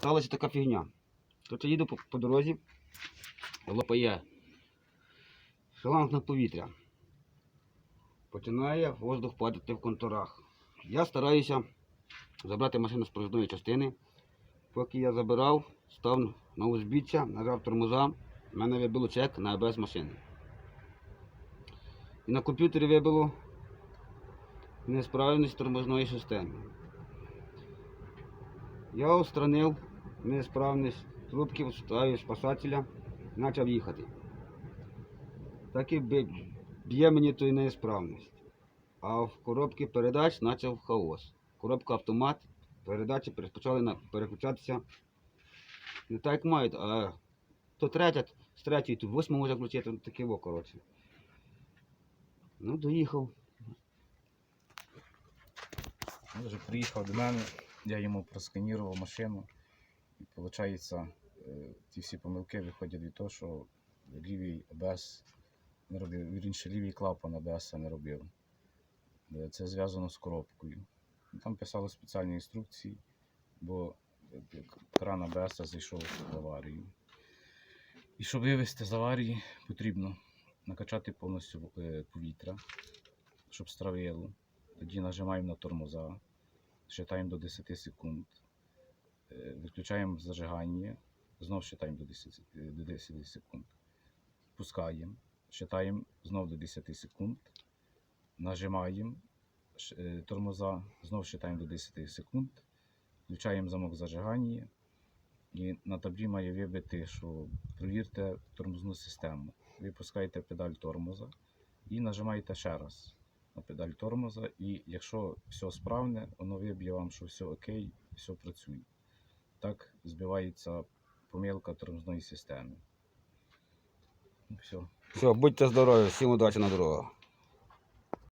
сталася така фігня. Тобто їду по, по дорозі, лопає шланг на повітря. Починає воздух падати в контурах. Я стараюся забрати машину з проїзної частини. Поки я забирав, став на узбіччя, нажав тормоза, в мене вибило чек на АБС машини. І на комп'ютері вибило несправність тормозної системи. Я устранив несправність трубки, вставив спасателя, почав їхати. Так і б'є мені ту неісправність. А в коробці передач почав хаос. Коробка автомат, передачі почали переключатися не так, як мають, а то третя, з третьої, то восьму може включити, таке во, коротше. Ну, доїхав. Він вже приїхав до мене, я йому просканірував машину. І виходить, ті всі помилки виходять від того, що лівий АБС не робив, вірніше, лівий клапан АБС не робив. Е, Це зв'язано з коробкою. Там писали спеціальні інструкції, бо е, кран АБС зайшов в аварію. І щоб вивести з аварії, потрібно накачати повністю е, повітря, щоб стравило. Тоді нажимаємо на тормоза, считаємо до 10 секунд, е, виключаємо зажигання, знову считаємо до 10, е, до 10 секунд. Пускаємо, считаємо знову до 10 секунд, нажимаємо е, тормоза, знову считаємо до 10 секунд, включаємо замок зажигання. І на таблі має вибити, що провірте тормозну систему. Ви пускаєте педаль тормоза і нажимаєте ще раз на педаль тормоза, і якщо все справне, воно виб'є вам, що все окей, все працює. Так збивається помилка тормозної системи. Все. Все, будьте здорові, всім удачі на дорогах.